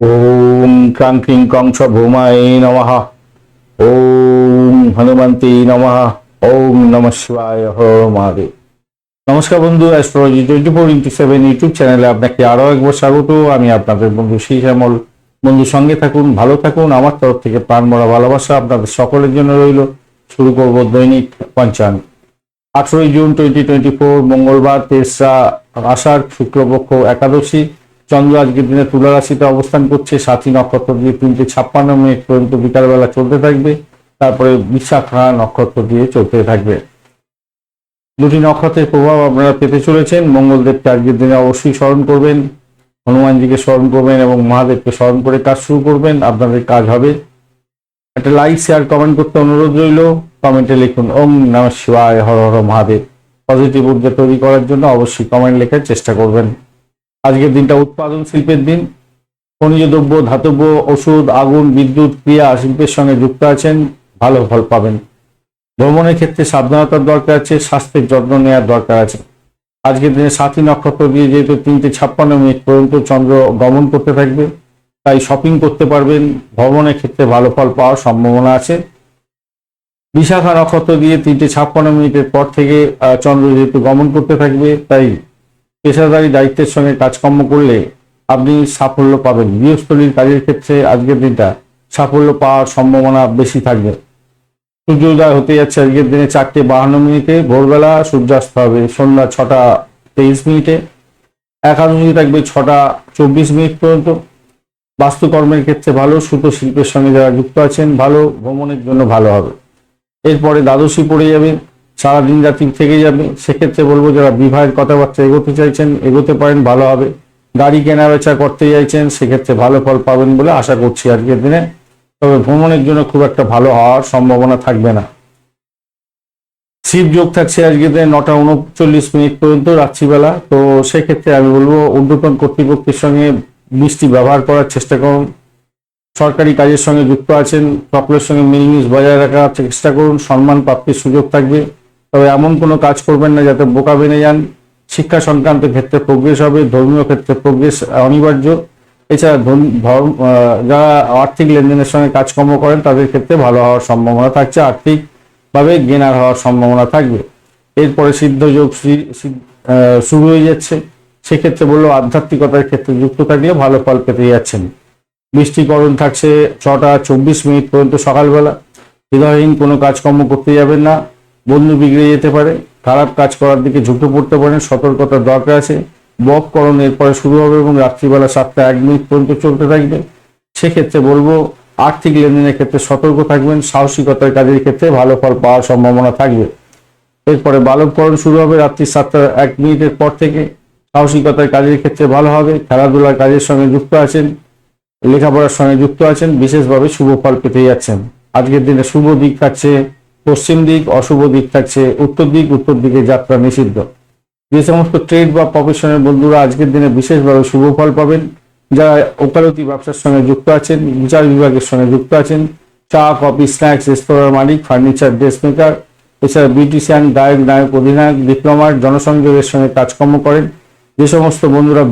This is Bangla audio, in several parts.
ওম ক্রাং ক্রিং কংস ভৌমায় নমঃ। ওম হনুমন্তে নমঃ। ওম নম শিবায় মহাদেব। নমস্কার বন্ধু astrology twenty four into seven YouTube চ্যানেলে আপনাকে আরও একবার স্বাগত। আমি আপনাদের বন্ধু শ্যামল বন্ধু, সঙ্গে থাকুন, ভালো থাকুন। আমার তরফ থেকে প্রাণ ভরা ভালোবাসা আপনাদের সকলের জন্য রইল। শুরু করব দৈনিক পঞ্চাঙ্গ আঠেরোই জুন টোয়েন্টি টোয়েন্টি ফোর মঙ্গলবার, তেসরা আষাঢ়, শুক্লপক্ষ, একাদশী। চন্দ্র আজকের দিনে তুলা রাশিতে অবস্থান করছে। সাতই নক্ষত্র দিয়ে তিনটে ছাপ্পান্ন মিনিট পর্যন্ত বিকালবেলা চলতে থাকবে। তারপরে বিশাখা নক্ষত্র দিয়ে চলতে থাকবে। দুটি নক্ষত্রের প্রভাব আপনারা পেতে চলেছেন। মঙ্গলদেবকে আজকের দিনে অবশ্যই স্মরণ করবেন। হনুমানজিকে স্মরণ করবেন এবং মহাদেবকে স্মরণ করে কাজ শুরু করবেন। আপনাদের কাজ হবে। একটা লাইক, শেয়ার, কমেন্ট করতে অনুরোধ রইল। কমেন্টে লিখুন, ওম নম শিবায়, হর হর মহাদেব। পজিটিভ ঊর্জা তৈরি করার জন্য অবশ্যই কমেন্ট লেখার চেষ্টা করবেন। আজকের দিনটা উৎপাদন শিল্পের দিন। খনিজ দ্রব্য ধাতব্য ওষুধ, আগুন, বিদ্যুৎ, ক্রিয়া শিল্পের সঙ্গে যুক্ত আছেন, ভালো ফল পাবেন। ভ্রমণের ক্ষেত্রে সাবধানতার দরকার আছে, স্বাস্থ্যের যত্ন নেওয়ার দরকার আছে। আজকের দিনে সাতই নক্ষত্র দিয়ে যেহেতু তিনটে ছাপ্পান্ন মিনিট পর্যন্ত চন্দ্র গমন করতে থাকবে, তাই শপিং করতে পারবেন। ভ্রমণের ক্ষেত্রে ভালো ফল পাওয়ার সম্ভাবনা আছে। বিশাখা নক্ষত্র দিয়ে তিনটে ছাপ্পান্ন মিনিটের পর থেকে চন্দ্র যেহেতু গমন করতে থাকবে, তাই পেশাদারি দায়িত্বের সঙ্গে কাজকর্ম করলে আপনি সাফল্য পাবেন। গৃহস্থলীর কাজের ক্ষেত্রে আজকের দিনটা সাফল্য পাওয়ার সম্ভাবনা বেশি থাকবে। সূর্যোদয় হতে যাচ্ছে আজকের দিনে চারটে বাহান্ন মিনিটে, ভোরবেলা সূর্যাস্ত হবে সন্ধ্যা ছটা তেইশ মিনিটে, একাদশী থাকবে ছটা চব্বিশ মিনিট পর্যন্ত। বাস্তুকর্মের ক্ষেত্রে ভালো, সুতো শিল্পের সঙ্গে যারা যুক্ত আছেন, ভালো, ভ্রমণের জন্য ভালো হবে। এরপরে দ্বাদশী পড়ে যাবে। সারাদিন রাত্রি থেকে যাবে, সেক্ষেত্রে বলব যারা বিবাহের কথাবার্তা এগোতে চাইছেন, এগোতে পারেন, ভালো হবে। গাড়ি কেনা বেচা করতে চাইছেন, সেক্ষেত্রে ভালো ফল পাবেন বলে আশা করছি আজকের দিনে। তবে ভ্রমণের জন্য খুব একটা ভালো হওয়ার সম্ভাবনা থাকবে না। শিব যোগ থাকছে আজকে দিনে নটা উনচল্লিশ মিনিট পর্যন্ত রাত্রিবেলা। তো সেক্ষেত্রে আমি বলব ঊর্ধ্বতন কর্তৃপক্ষের সঙ্গে বৃষ্টি ব্যবহার করার চেষ্টা করুন। সরকারি কাজের সঙ্গে যুক্ত আছেন সকলের সঙ্গে মিলমিশ বজায় রাখার চেষ্টা করুন। সম্মান প্রাপ্তির সুযোগ থাকবে। তবে এমন কোনো কাজ করবেন না যাতে বোকা বেনে যান। শিক্ষা সংক্রান্ত ক্ষেত্রে প্রোগ্রেস হবে, ধর্মীয় ক্ষেত্রে প্রোগ্রেস অনিবার্য। এছাড়া ধর্ম- যারা আর্থিক লেনদেনের সঙ্গে কাজকর্ম করেন, তাদের ক্ষেত্রে ভালো হওয়ার সম্ভাবনা থাকছে, আর্থিকভাবে গেনার হওয়ার সম্ভাবনা থাকবে। এরপরে সিদ্ধ যোগ শ্রী- শুরু হয়ে যাচ্ছে। সেক্ষেত্রে বলল আধ্যাত্মিকতার ক্ষেত্রে যুক্ত থাকলে ভালো ফল পেতে যাচ্ছেন। বৃষ্টিকরণ থাকছে ছটা চব্বিশ মিনিট পর্যন্ত সকালবেলা। হৃদয়হীন কোনো কাজকর্ম করতে যাবেন না। বন্ধু বিগড়ে যেতে পারে, খারাপ কাজ করার দিকে ঝুঁকে পড়তে পারেন সতর্কতার দরকার আছে বককরণ এরপরে শুরু হবে এবং রাত্রিবেলা সাতটা এক মিনিট পর্যন্ত চলতে থাকবে। সেক্ষেত্রে বলব, আর্থিক লেনদেনের ক্ষেত্রে সতর্ক থাকবেন, সাহসিকতার কাজের ক্ষেত্রে ভালো ফল পাওয়ার সম্ভাবনা থাকবে। এরপরে বালককরণ শুরু হবে রাত্রি সাতটা এক মিনিটের পর থেকে। সাহসিকতার কাজের ক্ষেত্রে ভালো হবে, খেলাধুলার কাজের সঙ্গে যুক্ত আছেন, লেখাপড়ার সঙ্গে যুক্ত আছেন, বিশেষভাবে শুভ ফল পেতে যাচ্ছেন। আজকের দিনে শুভ দিক থাকছে পশ্চিম দিক, অশুভ দিক থাকছে, উত্তর দিক, উত্তর দিকে যাত্রা নিষিদ্ধ। যে সমস্ত ট্রেড বা প্রফেশনের বন্ধুরা আজকের দিনে বিশেষভাবে শুভ ফল পাবেন, যারা ওকালতি ব্যবসার সঙ্গে যুক্ত আছেন, বিচার বিভাগের সঙ্গে যুক্ত আছেন, চা, কফি স্ন্যাক্স রেস্তোরাঁর মালিক ফার্নিচার ড্রেস মেকার এছাড়া বিউটিশিয়ান গায়ক নায়ক, অধিনায়ক ডিপ্লোমার জনসংযোগের সঙ্গে কাজকর্ম করেন, যে সমস্ত বন্ধুরা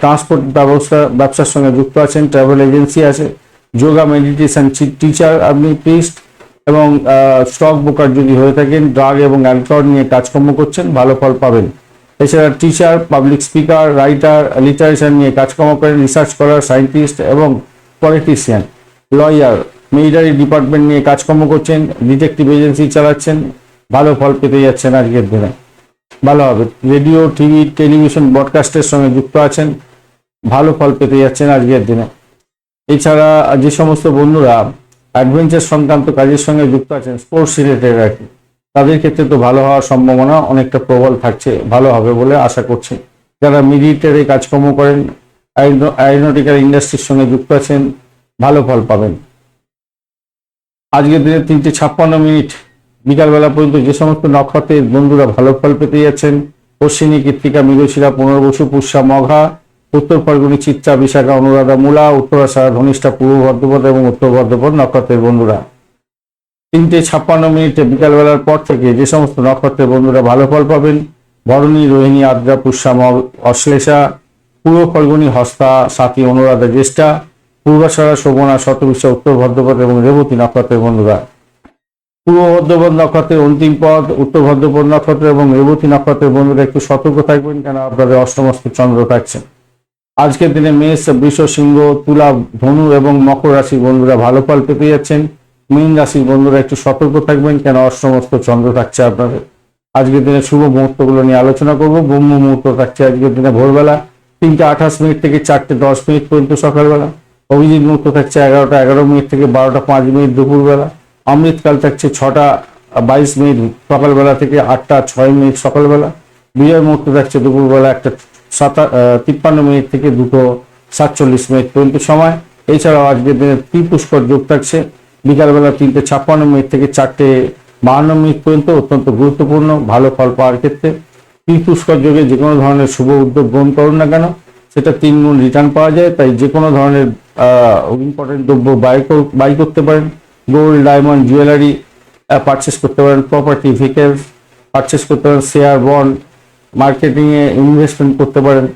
ট্রান্সপোর্ট ব্যবস্থা, ব্যবসার সঙ্গে যুক্ত আছেন ট্রাভেল এজেন্সি আছে, যোগা মেডিটেশন টিচার আপনি প্রিস্ট এবং স্টক ব্রোকার যদি হয়ে থাকেন ড্রাগ এবং অ্যালকোহল নিয়ে কাজকর্ম করছেন, ভালো ফল পাবেন। এছাড়া teacher public speaker writer literature নিয়ে কাজকর্ম করেন রিসার্চ করার সায়েন্টিস্ট এবং পলিটিশিয়ান লয়ার মিলিটারি ডিপার্টমেন্ট নিয়ে কাজকর্ম করছেন ডিটেকটিভ এজেন্সি চালাচ্ছেন, ভালো ফল পেতে যাচ্ছেন আজকের দিনে। ভালো হবে। রেডিও টিভি টেলিভিশন ব্রডকাস্টের সঙ্গে যুক্ত আছেন, ভালো ফল পেতে যাচ্ছেন আজকের দিনে। এছাড়া যে সমস্ত বন্ধুরা অ্যাডভেঞ্চার সংক্রান্ত কাজের সঙ্গে যুক্ত আছেন স্পোর্টস রিলেটেড আর কি। তাদের ক্ষেত্রে তো ভালো হওয়ার সম্ভাবনা অনেকটা প্রবল থাকছে, ভালো হবে বলে আশা করছি। যারা মিলিটারি কাজকর্ম করেন অ্যারোনটিক্যাল ইন্ডাস্ট্রির সঙ্গে যুক্ত আছেন, ভালো ফল পাবেন। আজকের দিনে তিনটে ছাপ্পান্ন মিনিট, বিকালবেলা পর্যন্ত যে সমস্ত নক্ষত্রের বন্ধুরা ভালো ফল পেতে যাচ্ছেন, অশ্বিনী, কৃত্তিকা, মৃগশিরা, পুনর্বসু, পুষ্যা, মঘা উত্তর ফাল্গুনি চিত্রা বিশাখা অনুরাধা মূলা উত্তরাষাঢ়া ধনিষ্ঠা পূর্ব বর্ধমান এবং উত্তর বর্ধমান নক্ষত্রের বন্ধুরা। তিনটে ছাপ্পান্ন মিনিটে বিকালবেলার পর থেকে যে সমস্ত নক্ষত্রের বন্ধুরা ভালো ফল পাবেন ভরণী রোহিণী, আদ্রা পুষ্যা মগ- অশ্লেষা, পূর্ব ফলগুনি, হস্তা, সাথী, অনুরাধা, জ্যেষ্ঠা, পূর্বাশারা, শোভনা, শতবিশা, উত্তর ভদ্রপদ এবং রেবতী নক্ষত্রের বন্ধুরা। পূর্ব ভদ্রপদ নক্ষত্রের অন্তিম পদ, উত্তর ভদ্রপদ নক্ষত্র এবং রেবতী নক্ষত্রের বন্ধুরা একটু সতর্ক থাকবেন কেন? আপনাদের অষ্টমস্ত চন্দ্র থাকছে। আজকের দিনে মেষ, বৃষ, সিংহ, তুলা, ধনু এবং মকর রাশির বন্ধুরা ভালো ফল পেতে যাচ্ছেন। মীন রাশির বন্ধুরা একটু সতর্ক থাকবেন, কেন অষ্টমস্ত চন্দ্র থাকছে আপনাদের। আজকের দিনে শুভ মুহূর্তগুলো নিয়ে আলোচনা করব। ব্রহ্ম মুহূর্ত থাকছে আজকের দিনে ভোরবেলা তিনটে আঠাশ মিনিট থেকে চারটে দশ মিনিট পর্যন্ত সকালবেলা। অভিজিৎ মুহূর্ত থাকছে এগারোটা এগারো মিনিট থেকে বারোটা পাঁচ মিনিট দুপুরবেলা। অমৃতকাল থাকছে ছটা বাইশ মিনিট সকালবেলা থেকে আটটা ছয় মিনিট সকালবেলা। বিজয় মুহূর্ত থাকছে দুপুরবেলা একটা সাতা তিপ্পান্ন মিনিট থেকে দুটো সাতচল্লিশ মিনিট পর্যন্ত সময়। এছাড়াও আজকের দিনে ত্রিপুষ্কর যোগ থাকছে। বিকালবেলা তিনটে ছাপ্পান্ন মিনিট থেকে চারটে বাহান্ন মিনিট পর্যন্ত অত্যন্ত গুরুত্বপূর্ণ, ভালো ফল পাওয়ার ক্ষেত্রে। ত্রিপুষ্কর যোগে যে কোনো ধরনের শুভ উদ্যোগ গ্রহণ করুন না কেন, সেটা তিন গুণ রিটার্ন পাওয়া যায়। তাই যে কোনো ধরনের ইম্পর্টেন্ট দ্রব্য বাই বাই করতে পারেন। গোল্ড ডায়মন্ড জুয়েলারি পারচেস করতে পারেন। প্রপার্টি ভেহিকেলস পারচেস করতে পারেন। শেয়ার বন্ড মার্কেটিংয়ে ইনভেস্টমেন্ট করতে পারেন।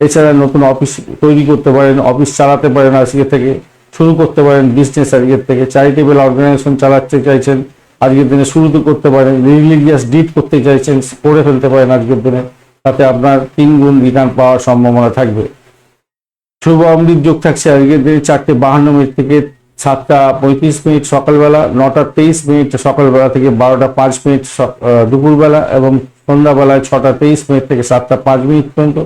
এছাড়া নতুন অফিস তৈরি করতে পারেন অফিস চালাতে পারেন আজকে থেকে। শুরু করতে পারেন বিজনেস আজকের থেকে। চ্যারিটেবল অর্গানাইজেশন চালাতে চাইছেন, আজকের দিনে শুরু করতে পারেন। রিলিজিয়াস ডিট করতে চাইছেন করে ফেলতে পারেন আজকের দিনে। তাতে আপনার তিন গুণ রিটার্ন পাওয়ার সম্ভাবনা থাকবে। শুভ অমৃত যোগ থাকছে আজকের দিনে চারটে বাহান্ন মিনিট থেকে সাতটা পঁয়ত্রিশ মিনিট সকালবেলা, নটা তেইশ মিনিট সকালবেলা থেকে বারোটা পাঁচ মিনিট দুপুরবেলা এবং সন্ধ্যাবেলায় ছটা তেইশ মিনিট থেকে সাতটা পাঁচ মিনিট পর্যন্ত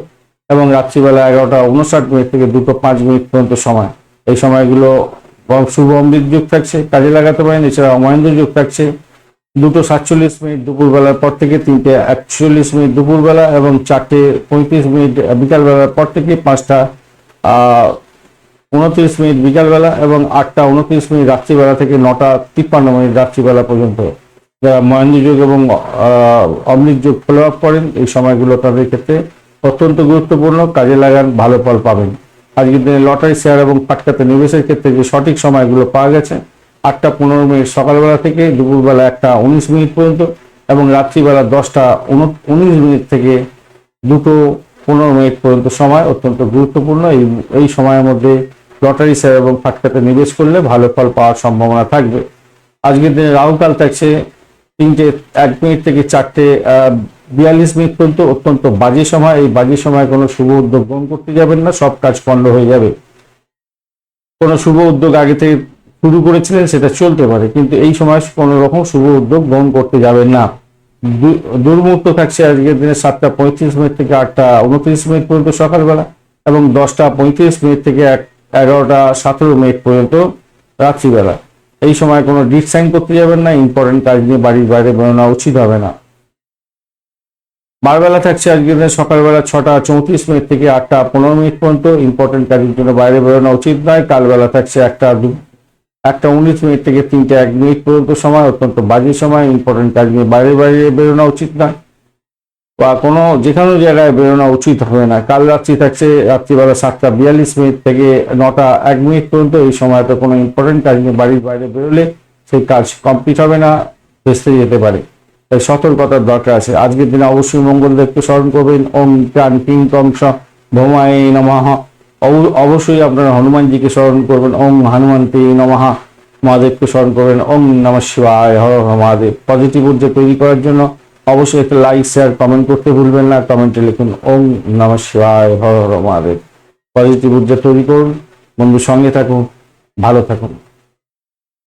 এবং রাত্রিবেলা এগারোটা উনষাট মিনিট থেকে দুটো পাঁচ মিনিট পর্যন্ত সময়। এই সময়গুলো শুভ অমৃত যোগ থাকছে, কাজে লাগাতে পারেন, এছাড়া মহেন্দ্র যোগ থাকছে। দুটো সাতচল্লিশ মিনিট দুপুরবেলার পর থেকে, তিনটে একচল্লিশ মিনিট দুপুরবেলা এবং চারটে পঁয়ত্রিশ মিনিট বিকালবেলার পর থেকে, পাঁচটা উনত্রিশ মিনিট বিকালবেলা এবং আটটা উনত্রিশ মিনিট রাত্রিবেলা থেকে নটা তিপ্পান্ন মিনিট রাত্রিবেলা পর্যন্ত। যারা মহেন্দ্র যুগ এবং অমৃত যুগ ফলো আপ করেন, এই সময়গুলো তাদের ক্ষেত্রে অত্যন্ত গুরুত্বপূর্ণ, কাজে লাগান, ভালো ফল পাবেন। আজকের দিনে লটারি শেয়ার এবং ফাটকাতে নিবেশের ক্ষেত্রে যে সঠিক সময়গুলো পাওয়া গেছে, আটটা পনেরো মিনিট সকালবেলা থেকে, দুপুরবেলা একটা উনিশ মিনিট পর্যন্ত এবং রাত্রিবেলা দশটা উনিশ মিনিট থেকে দুটো পনেরো মিনিট পর্যন্ত সময় অত্যন্ত গুরুত্বপূর্ণ। এই এই সময়ের মধ্যে লটারি শেয়ার এবং ফাটকাতে নিবেশ করলে ভালো ফল পাওয়ার সম্ভাবনা থাকবে। আজকের দিনে রাহুকাল থাকছে তিনটে, এক মিনিট থেকে চারটে বিয়াল্লিশ মিনিট পর্যন্ত অত্যন্ত বাজে সময়। এই বাজে সময় কোনো শুভ উদ্যোগ গ্রহণ করতে যাবেন না, সব কাজ পণ্ড হয়ে যাবে। কোনো শুভ উদ্যোগ আগে থেকে শুরু করেছিলেন, সেটা চলতে পারে, কিন্তু এই সময় কোনো রকম শুভ উদ্যোগ গ্রহণ করতে যাবেন না। দুর্মুহূর্ত থাকছে আজকের দিনে সাতটা পঁয়ত্রিশ মিনিট থেকে আটটা উনত্রিশ মিনিট পর্যন্ত সকালবেলা, এবং দশটা পঁয়ত্রিশ মিনিট থেকে এক, এগারোটা সতেরো মিনিট পর্যন্ত রাত্রিবেলা। এই সময় কোনো ডিট সাইন করতে যাবেন না ইম্পর্টেন্ট কাজ নিয়ে বাড়ির বাইরে বেরোনো উচিত হবে না। বারবেলা থাকছে আজকের দিনে সকালবেলা ছটা চৌত্রিশ মিনিট থেকে আটটা পনেরো মিনিট পর্যন্ত। ইম্পর্টেন্ট কাজের জন্য বাইরে বেরোনো উচিত নয়। কালবেলা থাকছে একটা একটা উনিশ মিনিট থেকে তিনটে এক মিনিট পর্যন্ত সময়, অত্যন্ত বাজে সময়। ইম্পর্টেন্ট কাজ নিয়ে বাইরে বাইরে বেরোনো উচিত নয়। বা কোনো যে কোনো জায়গায় বেরোনো উচিত হবে না। কাল রাত্রি থাকছে, রাত্রিবেলা সাতটা বিয়াল্লিশ মিনিট থেকে নটা এক মিনিট পর্যন্ত এই সময়তে কোনো ইম্পর্টেন্ট কাজ নিয়ে বাড়ির বাইরে বেরোলে সেই কাজ কমপ্লিট হবে না ভেস্তে যেতে পারে। তাই সতর্কতার দরকার আছে। আজকের দিনে অবশ্যই মঙ্গল দেবকে স্মরণ করবেন। ওম প্রাণ কিং কংস ভৌমায় নমঃ। অব- অবশ্যই আপনারা হনুমানজিকে স্মরণ করবেন। ওম হনুমন্তে নমঃ। মহাদেবকে স্মরণ করবেন। ওম নম শিবায়। হর মহাদেব। পজিটিভ ঊর্জা তৈরি করার জন্য অবশ্যই একটা লাইক শেয়ার কমেন্ট করতে ভুলবেন না। কমেন্টে লিখুন, ওম নম শিবায় হর হর মহাদেব পজিটিভ ঊর্জা তৈরি করুন। বন্ধুর সঙ্গে থাকুন, ভালো থাকুন।